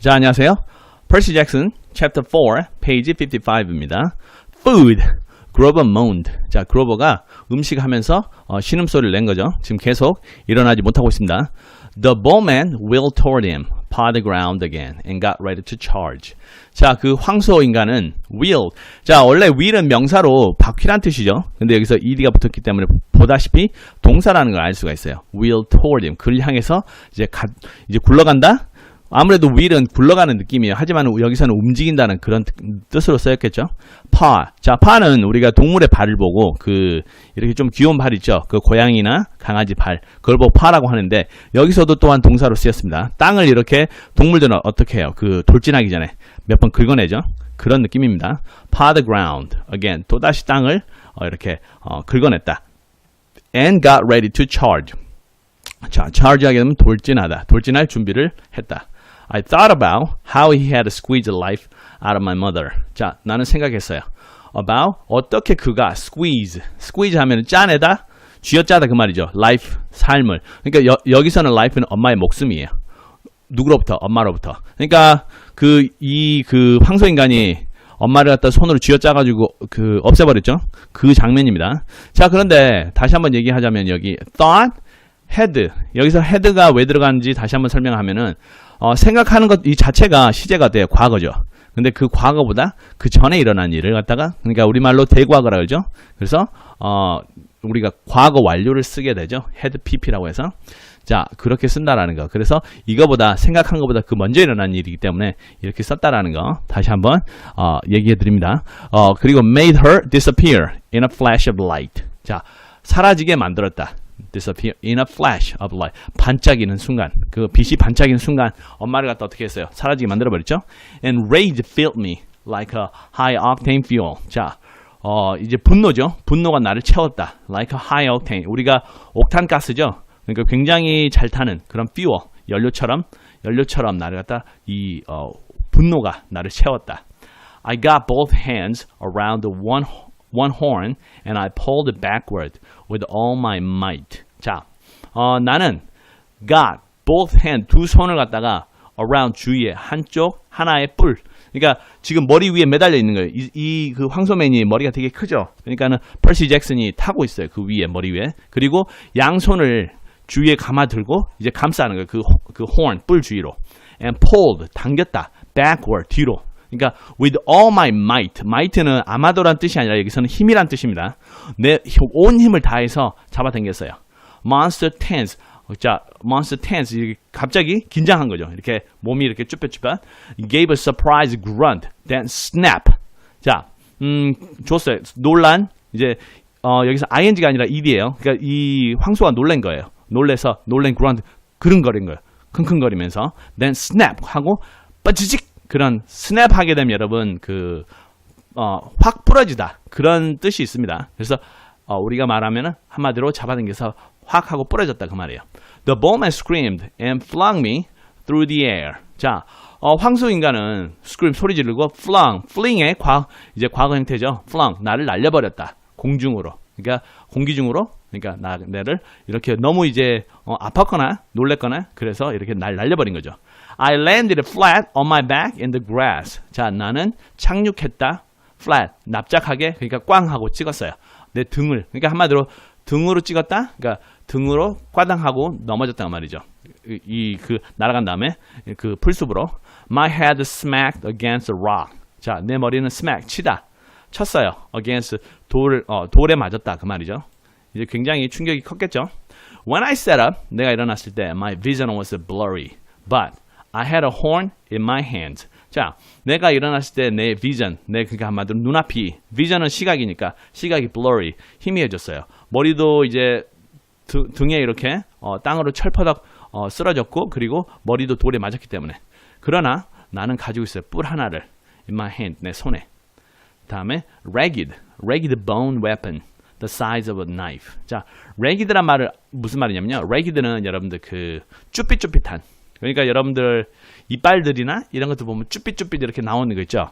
자, 안녕하세요. Percy Jackson, Chapter 4, page 55입니다. Food. Grover moaned. 자, 그로버가 음식 하면서 어, 신음소리를 낸 거죠. 지금 계속 일어나지 못하고 있습니다. The bowman wheeled toward him, pawed the ground again, and got ready to charge. 자, 그 황소 인간은 wheel. 자, 원래 wheel은 명사로 바퀴란 뜻이죠. 근데 여기서 ed가 붙었기 때문에 보다시피 동사라는 걸 알 수가 있어요. wheel toward him. 그를 향해서 이제 가, 이제 굴러간다? 아무래도 wheel은 굴러가는 느낌이에요. 하지만 여기서는 움직인다는 그런 뜻- 뜻으로 쓰였겠죠. paw. 자, paw는 우리가 동물의 발을 보고 그 이렇게 좀 귀여운 발 있죠. 그 고양이나 강아지 발. 그걸 보고 paw라고 하는데 여기서도 또한 동사로 쓰였습니다. 땅을 이렇게 동물들은 어떻게 해요? 그 돌진하기 전에 몇 번 긁어내죠. 그런 느낌입니다. paw the ground. again. 또다시 땅을 어, 이렇게 어, 긁어냈다. and got ready to charge. 자, charge하게 되면 돌진하다. 돌진할 준비를 했다. I thought about how he had squeezed life out of my mother. 자, 나는 생각했어요. about 어떻게 그가 squeeze, squeeze 하면 짜내다, 쥐어짜다 그 말이죠. life, 삶을. 그러니까 여, 여기서는 life는 엄마의 목숨이에요. 누구로부터? 엄마로부터. 그러니까 그이그 황소 인간이 엄마를 갖다 손으로 쥐어짜가지고 그 없애버렸죠. 그 장면입니다. 자 그런데 다시 한번 얘기하자면 여기 thought, head 여기서 head가 왜 들어가는지 다시 한번 설명하면은 어, 생각하는 것 이 자체가 시제가 돼요. 과거죠. 근데 그 과거보다 그 전에 일어난 일을 갖다가 그러니까 우리말로 대과거라 그러죠. 그래서 어 우리가 과거 완료를 쓰게 되죠. head pp라고 해서 자, 그렇게 쓴다라는 거. 그래서 이거보다 생각한 것보다 그 먼저 일어난 일이기 때문에 이렇게 썼다라는 거 다시 한번 어, 얘기해 드립니다. 어, 그리고 made her disappear in a flash of light. 자, 사라지게 만들었다. Disappear in a flash of light. 반짝이는 순간. 그 빛이 반짝이는 순간 엄마를 갖다 어떻게 했어요? 사라지게 만들어 버렸죠? And rage filled me like a high octane fuel. 자, 어, 이제 분노죠. 분노가 나를 채웠다. Like a high octane. 우리가 옥탄 가스죠. 그러니까 굉장히 잘 타는 그런 fuel, 연료처럼 연료처럼 나를 갖다 이 어, 분노가 나를 채웠다. I got both hands around the one one horn and I pulled backward with all my might. 자, 어, 나는 got both hand 두 손을 갖다가 around 주위에 한쪽 하나의 뿔. 그러니까 지금 머리 위에 매달려 있는 거예요. 이 그 황소맨이 머리가 되게 크죠. 그러니까는 펄시 잭슨이 타고 있어요. 그 위에 머리 위에. 그리고 양손을 주위에 감아 들고 이제 감싸는 거예요. 그, 그 horn, 뿔 주위로. and pulled, 당겼다. backward, 뒤로. 그러니까 with all my might. might는 아마도란 뜻이 아니라 여기서는 힘이란 뜻입니다. 내 온 힘을 다해서 잡아당겼어요. monster tense. 자, monster tense. 갑자기 긴장한 거죠. 이렇게 몸이 이렇게 쭈뼛쭈뼛. gave a surprise grunt. then snap. 자, 음, 줬어요. 놀란. 이제 어, 여기서 ing가 아니라 ed예요. 그러니까 이 황소가 놀란 거예요. 놀래서 놀란 grunt 그릉거린 거예요. 킁킁거리면서 then snap 하고 빠지직 그런 snap 하게 되면 여러분 그 어, 확 부러지다 그런 뜻이 있습니다. 그래서 어, 우리가 말하면은 한마디로 잡아당겨서 확 하고 부러졌다 그 말이에요. The bowman screamed and flung me through the air. 자, 어, 황소 인간은 scream 소리 지르고 flung, fling의 과 이제 과거 형태죠. flung 나를 날려버렸다 공중으로. 그러니까 공기 중으로 그러니까 나 내를 이렇게 너무 이제 어, 아팠거나 놀랬거나 그래서 이렇게 날 날려버린 거죠. I landed flat on my back in the grass. 자, 나는 착륙했다. flat 납작하게 그러니까 꽝 하고 찍었어요. 내 등을 그러니까 한마디로 등으로 찍었다. 그러니까 등으로 꽈당하고 넘어졌단 말이죠. 이 그 날아간 다음에 그 풀숲으로 my head smacked against a rock. 자, 내 머리는 smack 치다. 쳤어요. against 돌 어, 돌에 맞았다 그 말이죠. 이제 굉장히 충격이 컸겠죠. When I sat up, 내가 일어났을 때 my vision was blurry, but I had a horn in my hand. 자, 내가 일어났을 때 내 vision, 내 그러니까 한마디로 눈앞이 vision은 시각이니까 시각이 blurry, 희미해졌어요. 머리도 이제 드- 등에 이렇게 어, 땅으로 철퍼덕 어, 쓰러졌고 그리고 머리도 돌에 맞았기 때문에 그러나 나는 가지고 있어요 뿔 하나를 in my hand 내 손에 다음에 ragged, ragged bone weapon, the size of a knife. 자, ragged란 말을 무슨 말이냐면요. ragged는 여러분들 그 쭈삣쭈삣한. 그러니까 여러분들 이빨들이나 이런 것들 보면 쭈삣쭈삣 이렇게 나오는 거 있죠.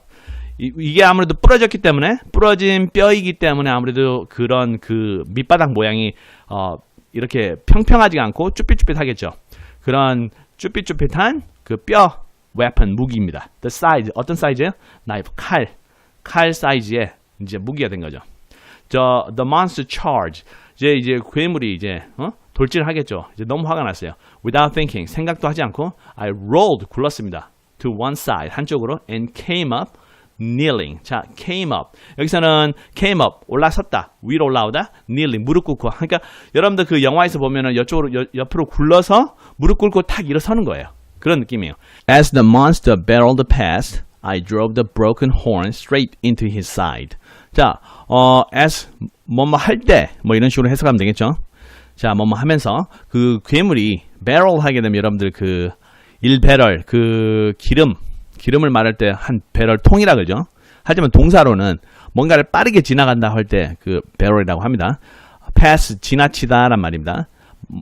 이, 이게 아무래도 부러졌기 때문에 부러진 뼈이기 때문에 아무래도 그런 그 밑바닥 모양이 어 이렇게 평평하지가 않고 쭈삣쭈삣하겠죠. 그런 쭈삣쭈삣한 그뼈 weapon 무기입니다. The size 어떤 사이즈예요? knife 칼, 칼 사이즈의 이제 무기가 된 거죠. 저 the monster charge 이제 이제 괴물이 이제 어? 돌진하겠죠. 이제 너무 화가 났어요. Without thinking 생각도 하지 않고 I rolled 굴렀습니다. To one side 한쪽으로 and came up kneeling. 자, came up. 여기서는 came up 올라섰다. 위로 올라오다. kneeling 무릎 꿇고. 그러니까 여러분들 그 영화에서 보면은 옆쪽으로 여- 옆으로 굴러서 무릎 꿇고 탁 일어서는 거예요. 그런 느낌이에요. As the monster barreled past, I drove the broken horn straight into his side. 자, 어, as 뭐뭐 할 때 뭐 이런 식으로 해석하면 되겠죠. 자, 뭐뭐 하면서 그 괴물이 barrel 하게 되면 여러분들 그 1배럴 그 기름 기름을 말할 때 한 배럴 통이라 그러죠. 하지만 동사로는 뭔가를 빠르게 지나간다 할 때 그 배럴이라고 합니다. pass 지나치다란 말입니다.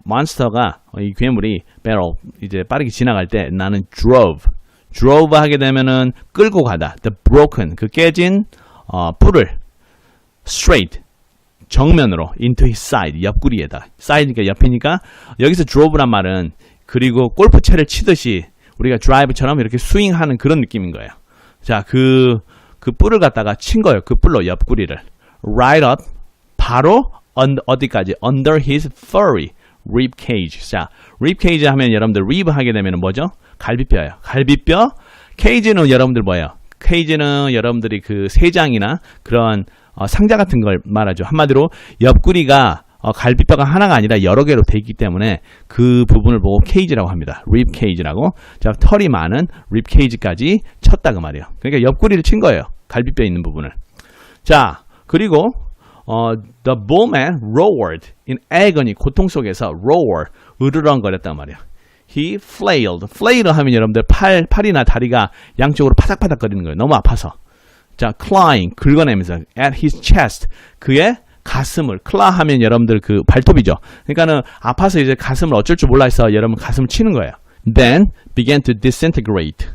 몬스터가 이 괴물이 barrel 이제 빠르게 지나갈 때 나는 drove drove 하게 되면은 끌고 가다 the broken 그 깨진 어, 뿔을 straight 정면으로 into his side 옆구리에다 side니까 옆이니까 여기서 drove란 말은 그리고 골프채를 치듯이 우리가 드라이브처럼 이렇게 스윙하는 그런 느낌인 거예요. 자, 그, 그 뿔을 갖다가 친 거예요. 그 뿔로 옆구리를. right up, 바로 on, 어디까지? under his furry rib cage. 자, rib cage 하면 여러분들 rib 하게 되면 뭐죠? 갈비뼈예요. 갈비뼈. cage는 여러분들 뭐예요? cage는 여러분들이 그 세장이나 그런 어, 상자 같은 걸 말하죠. 한마디로 옆구리가 어, 갈비뼈가 하나가 아니라 여러 개로 돼 있기 때문에 그 부분을 보고 케이지라고 합니다. 립 케이지라고. 자, 털이 많은 립 케이지까지 쳤다 그 말이에요. 그러니까 옆구리를 친 거예요. 갈비뼈 있는 부분을. 자, 그리고 어, the bullman roared in agony 고통 속에서 roar 으르렁거렸단 말이에요. He flailed. flail 하면 여러분들 팔 팔이나 다리가 양쪽으로 파닥파닥 거리는 거예요. 너무 아파서. 자, clawing 긁어내면서 at his chest 그의 가슴을 클라 하면 여러분들 그 발톱이죠. 그러니까는 아파서 이제 가슴을 어쩔 줄 몰라 해서 여러분 가슴을 치는 거예요. Then began to disintegrate.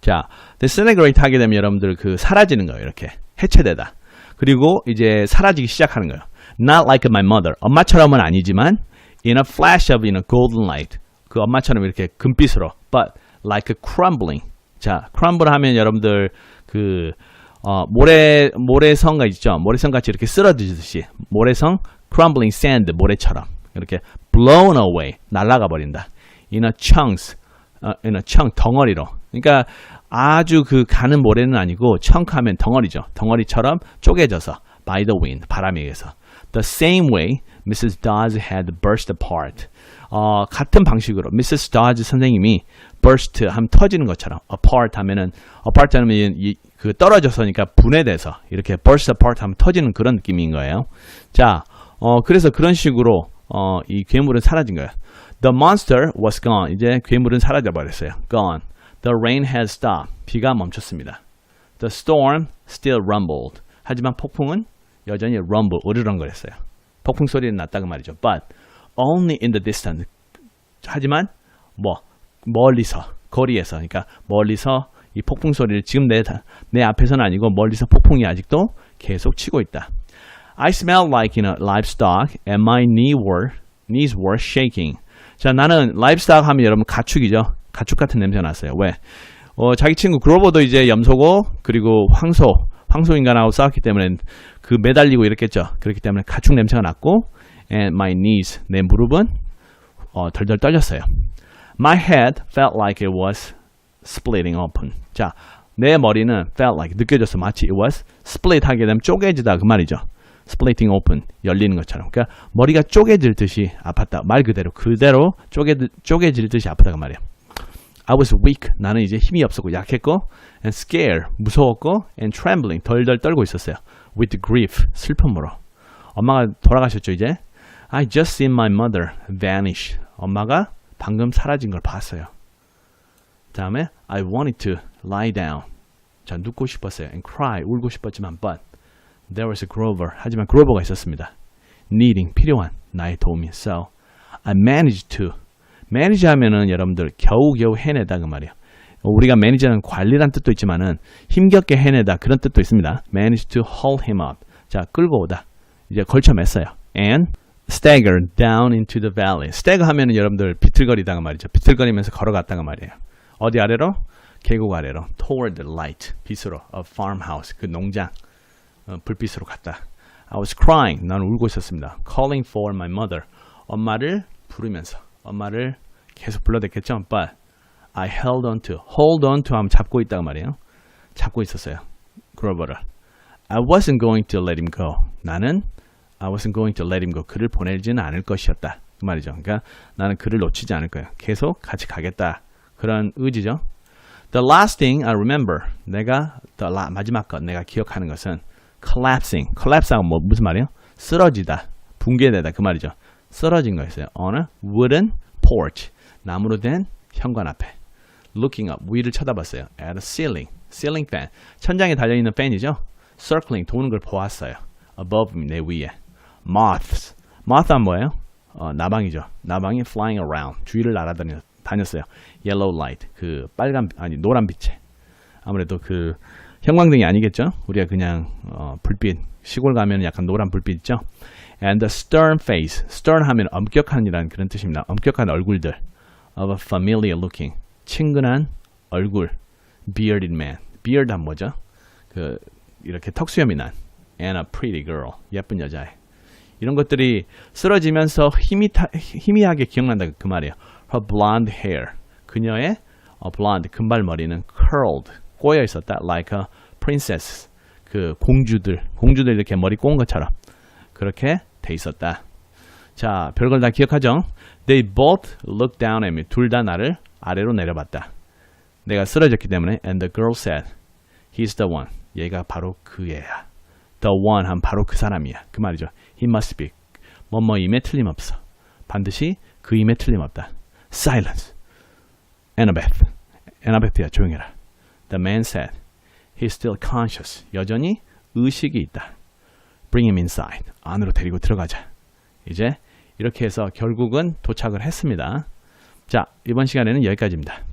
자, disintegrate 하게 되면 여러분들 그 사라지는 거예요. 이렇게 해체되다. 그리고 이제 사라지기 시작하는 거예요. Not like my mother. 엄마처럼은 아니지만 in a flash of in a golden light. 그 엄마처럼 이렇게 금빛으로. But like a crumbling. 자, crumble 하면 여러분들 그 어, 모래 모래성가 있죠. 모래성 같이 이렇게 쓰러지듯이 모래성 crumbling sand 모래처럼 이렇게 blown away 날아가 버린다. in a chunks 어, in a chunk 덩어리로. 그러니까 아주 그 가는 모래는 아니고 chunk 하면 덩어리죠. 덩어리처럼 쪼개져서 by the wind 바람에 의해서. The same way Mrs. Dodge had burst apart. 어, 같은 방식으로 Mrs. Dodge 선생님이 burst 하면 터지는 것처럼 apart 하면은 apart 하면 그 떨어져서니까 분해돼서 이렇게 burst apart 하면 터지는 그런 느낌인 거예요. 자, 어, 그래서 그런 식으로 어, 이 괴물은 사라진 거예요. The monster was gone. 이제 괴물은 사라져 버렸어요. Gone. The rain had stopped. 비가 멈췄습니다. The storm still rumbled. 하지만 폭풍은 여전히 rumble, 으르렁거렸어요. 폭풍 소리는 났다 그 말이죠. But only in the distance. 하지만 뭐 멀리서 거리에서 그러니까 멀리서 이 폭풍 소리를 지금 내, 다- 내 앞에서는 아니고 멀리서 폭풍이 아직도 계속 치고 있다. I smelled like you know, livestock and my knee were, knees were shaking. 자, 나는 livestock 하면 여러분 가축이죠. 가축 같은 냄새가 났어요. 왜? 어, 자기 친구 그로버도 이제 염소고 그리고 황소, 황소 인간하고 싸웠기 때문에 그 매달리고 이랬겠죠. 그렇기 때문에 가축 냄새가 났고 and my knees, 내 무릎은 어, 덜덜 떨렸어요. My head felt like it was splitting open. 자, 내 머리는 felt like 느껴졌어. 마치 it was split 하게 되면 쪼개지다 그 말이죠. splitting open 열리는 것처럼. 그러니까 머리가 쪼개질 듯이 아팠다. 말 그대로 그대로 쪼개 쪼개질 듯이 아프다 그 말이야. I was weak. 나는 이제 힘이 없었고 약했고 and scared 무서웠고 and trembling 덜덜 떨고 있었어요. With grief 슬픔으로. 엄마가 돌아가셨죠 이제. I just seen my mother vanish. 엄마가 방금 사라진 걸 봤어요. 다음에 I wanted to lie down. 자 눕고 싶었어요. and cry 울고 싶었지만 but there was a Grover. 하지만 그로버가 있었습니다. needing 필요한 나의 도움이. So I managed to manage 하면은 여러분들 겨우겨우 해내다 그 말이에요. 우리가 매니저는 관리란 뜻도 있지만은 힘겹게 해내다 그런 뜻도 있습니다. manage to hold him up. 자 끌고 오다. 이제 걸쳐맸어요. and stagger down into the valley. stagger 하면은 여러분들 비틀거리다가 말이죠. 비틀거리면서 걸어갔다가 말이에요. 어디 아래로? 계곡 아래로 toward the light 빛으로 a farmhouse 그 농장 어, 불빛으로 갔다. I was crying. 나는 울고 있었습니다. Calling for my mother. 엄마를 부르면서 엄마를 계속 불러댔겠죠. But I held on to. hold on to 하면 잡고 있다고 말이에요. 잡고 있었어요. 그로버를. I wasn't going to let him go. 나는 I wasn't going to let him go. 그를 보내지는 않을 것이었다. 그 말이죠. 그러니까 나는 그를 놓치지 않을 거예요. 계속 같이 가겠다. 그런 의지죠. The last thing I remember. 내가 the la, 마지막 것 내가 기억하는 것은 collapsing. collapse하고 뭐 무슨 말이에요? 쓰러지다. 붕괴되다 그 말이죠. 쓰러진 거였어요. on a wooden porch. 나무로 된 현관 앞에. looking up. 위를 쳐다봤어요. at a ceiling. ceiling fan. 천장에 달려 있는 팬이죠. circling. 도는 걸 보았어요. above me. 내 위에. moths. moth는 뭐예요? 어, 나방이죠. 나방이 flying around. 주위를 날아다녔 어요. yellow light. 그 빨간 아니 노란 빛에. 아무래도 그 형광등이 아니겠죠? 우리가 그냥 어, 불빛 시골 가면 약간 노란 불빛 있죠? And the stern face. stern 하면 엄격한이라는 그런 뜻입니다. 엄격한 얼굴들. Of a familiar looking. 친근한 얼굴. Bearded man. beard 한 뭐죠? 그 이렇게 턱수염이 난. And a pretty girl. 예쁜 여자애. 이런 것들이 쓰러지면서 희미 희미하게 기억난다 그 말이에요. Her blonde hair. 그녀의 어, blonde 금발머리는 curled. 꼬여 있었다. Like a princess. 그 공주들, 공주들 이렇게 머리 꼬은 것처럼 그렇게 돼 있었다. 자, 별걸 다 기억하죠? They both looked down at me. 둘 다 나를 아래로 내려봤다. 내가 쓰러졌기 때문에 and the girl said, he's the one. 얘가 바로 그 애야. The one 한 바로 그 사람이야. 그 말이죠. He must be. 뭐뭐임에 틀림없어. 반드시 그임에 틀림없다. Silence. Annabeth. Annabeth야 조용해라. The man said, He's still conscious. 여전히 의식이 있다. Bring him inside. 안으로 데리고 들어가자. 이제 이렇게 해서 결국은 도착을 했습니다. 자, 이번 시간에는 여기까지입니다.